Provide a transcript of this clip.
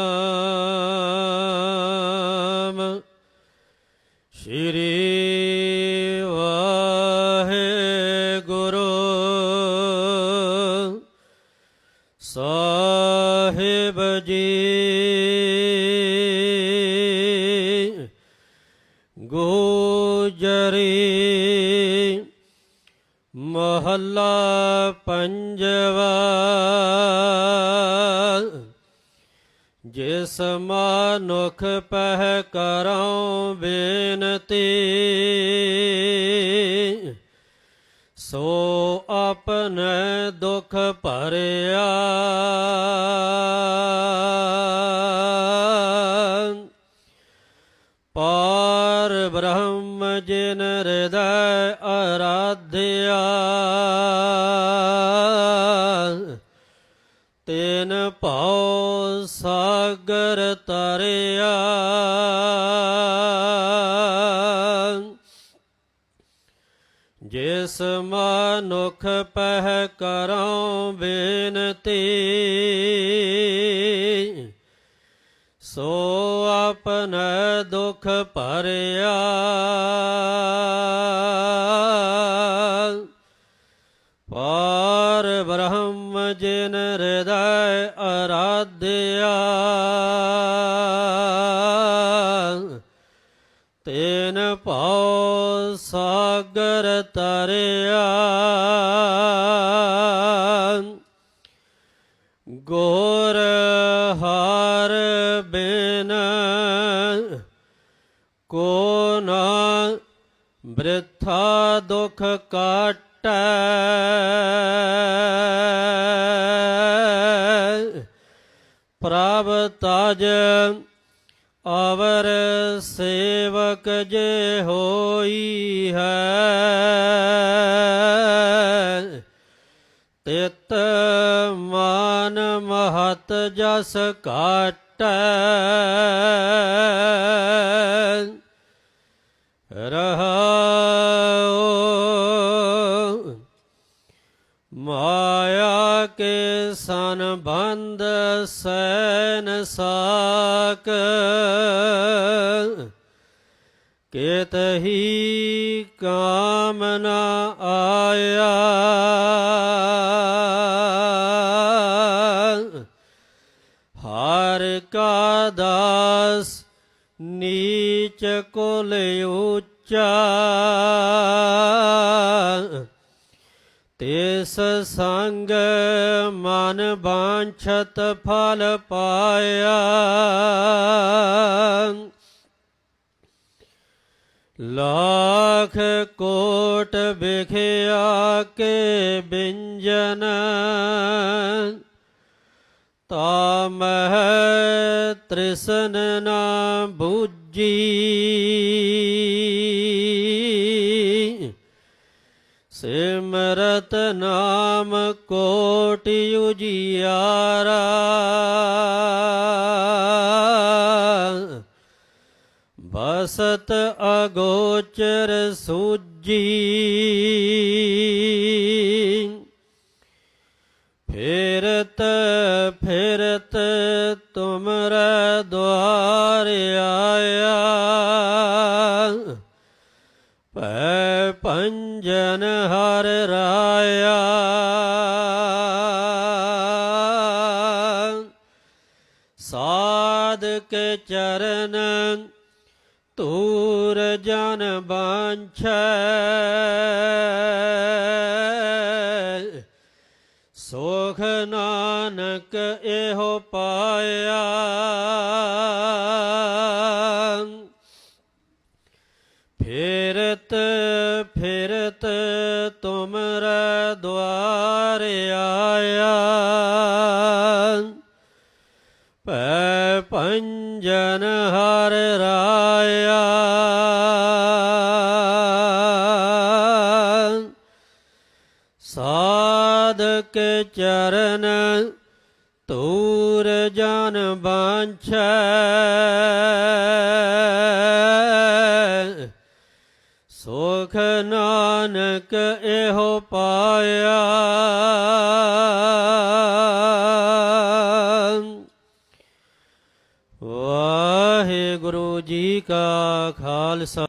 ਨਾਮ। ਸ਼੍ਰੀ ਵਾਹਿਗੁਰੂ। ਸਾਹਿਬ ਜੀ। ਗੋਜਰੀ। ਮਹੱਲਾ ਪੰਜਵਾ। ਜਿਸ ਮਨੁਖ ਪਹਿ ਕਰਉ ਬੇਨਤੀ, ਸੋ ਆਪਣੇ ਦੁਖ ਭਰਿਆ। ਪਾਰ ਬ੍ਰਹਮ ਜਿਨ ਹਿਰਦੈ ਅਰਾਧਿਆ, ਤੈਨ ਭਉ ਸਾਗਰ ਤਰਿਆ ਜਿਸ ਮਨੁਖ ਪਹਿ ਕਰਉ ਬੇਨਤੀ ਸੋ ਆਪਨ ਦੁਖ ਭਰਿਆ। ਬ੍ਰਹਮ ਹਿਰਦੈ ਅਰਾਧਿਆ। ਤੈਨ ਭਉ ਸਾਗਰ ਤਰਿਆ ਗੋਰ ਹਾਰ ਬਿਨ ਕੋ ਨਾ ਬ੍ਰਿਥਾ ਦੁਖ ਕਾਟੈ। ਪ੍ਰਭ ਤਜ ਅਵਰ ਸੇਵਕ ਜੇ ਹੋਈ ਹੈ ਤਿਤ ਮਾਨ ਮਹਤ ਜਸ ਕਾਟੈ ਰਹਾਉ ਮਾਇਆ ਕੇ ਸੰਬੰਧ ਸੈਨ ਸਾਕ, ਕੇਤ ਹੀ ਕਾਮਨਾ ਆਇਆ। ਹਰ ਕਾ ਦਾਸ ਨੀਚ ਕੋਲ ਉੱਚਾ ਤਿਸ ਸੰਗ ਮਨ ਬਾਂਛਤ ਫਲ ਪਾਇਆ। ਲਾਖ ਕੋਟ ਵਿਖਿਆ ਕੇ ਬਿੰਜਨ ਤਾਮਹ ਤ੍ਰਿਸਨ ਨਾ ਬੂਜੀ ਸਿਮਰਤ ਨਾਮ ਕੋਟਿ ਉਜਿਆਰਾ। ਬਸਤ ਅਗੋਚਰ ਸੂਜੀ। ਫਿਰਤ ਪੈ ਹਰ ਰਾਇਆ। ਸਾਧ ਚਰਨ ਤੂਰ ਜਨ ਬਾਂਛੈ। ਸੋਖ ਨਾਨਕ ਇਹੋ ਪਾਇਆ। ਫਿਰਤ ਫਿਰਤ ਤੁਮਰੇ ਦੁਆਰ ਆਇਆ। ਪੈ ਪੰਜਨ ਹਰ ਰਾਇਆ। ਸਾਧਕ ਚਰਨ ਤੂਰ ਜਨ ਬਾਂਛੈ। ਸੁਖ ਨਾਨਕ ਇਹੋ ਪਾਇਆ। ਵਾਹਿਗੁਰੂ ਜੀ ਕਾ ਖਾਲਸਾ।